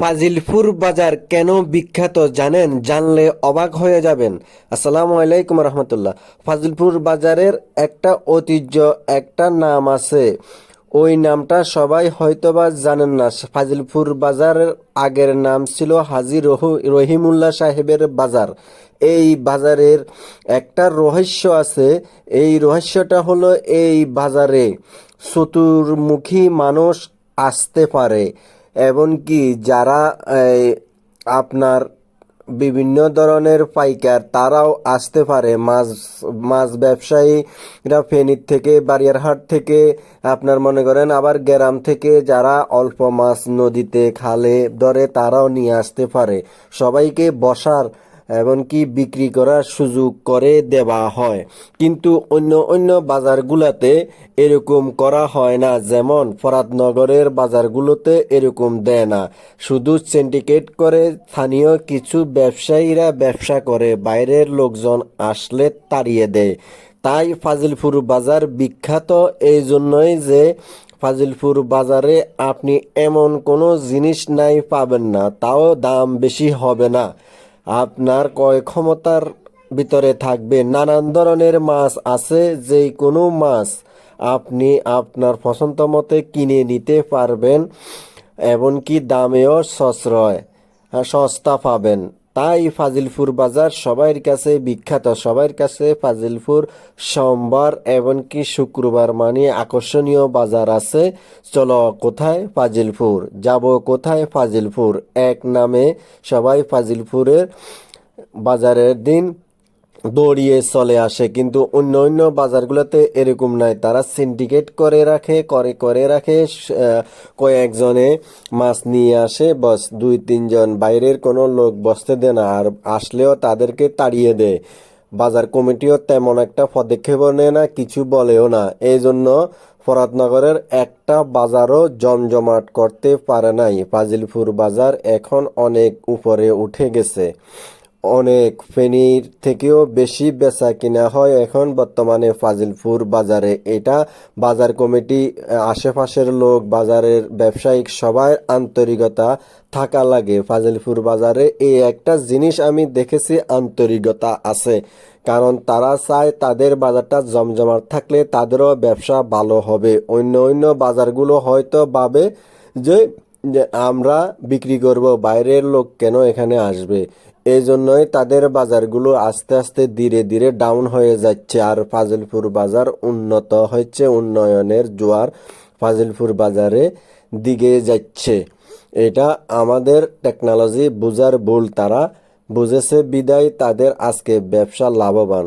ফাজিলপুর বাজার কেন বিখ্যাত জানেন? জানলে অবাক হয়ে যাবেন। আসসালামু আলাইকুম রহমতুল্লাহ। ফাজিলপুর বাজারের একটা ঐতিহ্য, একটা নাম আছে। ওই নামটা সবাই হয়তোবা জানেন না। ফাজিলপুর বাজারের আগের নাম ছিল হাজি রহু- রহিমুল্লাহ সাহেবের বাজার। এই বাজারের একটা রহস্য আছে। এই রহস্যটা হলো এই বাজারে চতুর্মুখী মানুষ আসতে পারে। এমনকি যারা আপনার বিভিন্ন ধরনের পাইকার, তারাও আসতে পারে। মাছ মাছ ব্যবসায়ীরা ফেনীর থেকে বারিয়ারহাট থেকে, আপনার মনে করেন আবার গ্রাম থেকে যারা অল্প মাছ নদীতে, খালে ধরে, তারাও নিয়ে আসতে পারে। সবাইকে বসার এমনকি বিক্রি করার সুযোগ করে দেওয়া হয়। কিন্তু অন্য অন্য বাজারগুলোতে এরকম করা হয় না। যেমন ফরাদনগরের বাজারগুলোতে এরকম দেয় না। শুধু সিন্ডিকেট করে স্থানীয় কিছু ব্যবসায়ীরা ব্যবসা করে, বাইরের লোকজন আসলে তাড়িয়ে দেয়। তাই ফাজিলপুর বাজার বিখ্যাত এই জন্যই যে ফাজিলপুর বাজারে আপনি এমন কোনো জিনিস নাই পাবেন না, তাও দাম বেশি হবে না। আপনার কয় ক্ষমতার ভিতরে থাকবে? নানান ধরনের মাছ আছে যে কোনো মাছ আপনি আপনার পছন্দ মতে কিনে নিতে পারবেন, এমনকি দামেও সশ্রয়, সস্তা পাবেন। তাই ফাজিলপুর বাজার সবার কাছে বিখ্যাত। সবার কাছে ফাজিলপুর সোমবার এমনকি শুক্রবার মানে আকর্ষণীয় বাজার আছে। চলো কোথায় ফাজিলপুর? যাব কোথায় ফাজিলপুর? এক নামে সবাই ফাজিলপুরের বাজারের দিন দৌড়িয়ে চলে আসে, কিন্তু অন্য অন্য বাজারগুলোতে এরকম নাই। তারা সিন্ডিকেট করে রাখে, করে করে রাখে কয়েকজনে মাছ নিয়ে আসে, বস, দুই, তিনজন বাইরের কোনো লোক বসতে দেয় না, আর আসলেও তাদেরকে তাড়িয়ে দেয়। বাজার কমিটিও তেমন একটা পদক্ষেপও নেয় না, কিছু বলেও না। এই জন্য ফরাদনগরের একটা বাজারও জমজমাট করতে পারে নাই। ফাজিলপুর বাজার এখন অনেক উপরে উঠে গেছে। অনেক ফেনীর থেকেও বেশি বেচা কিনা হয় এখন বর্তমানে ফাজিলপুর বাজারে। এটা বাজার কমিটি আশেপাশের লোক, বাজারের ব্যবসায়িক সবার আন্তরিকতা থাকা লাগে। ফাজিলপুর বাজারে এই একটা জিনিস আমি দেখেছি, আন্তরিকতা আছে। কারণ তারা চায় তাদের বাজারটা জমজমাট থাকলে তাদেরও ব্যবসা ভালো হবে। অন্য অন্য বাজারগুলো হয়তো ভাবে যে আমরা বিক্রি করব, বাইরের লোক কেন এখানে আসবে? এই জন্যই তাদের বাজারগুলো আস্তে আস্তে ধীরে ধীরে ডাউন হয়ে যাচ্ছে। আর ফাজিলপুর বাজার উন্নত হচ্ছে উন্নয়নের জোয়ার ফাজিলপুর বাজারে দিকে যাচ্ছে। এটা আমাদের টেকনোলজি বুঝার ভুল, তারা বুঝেছে বিদায়, তাদের আজকে ব্যবসা লাভবান।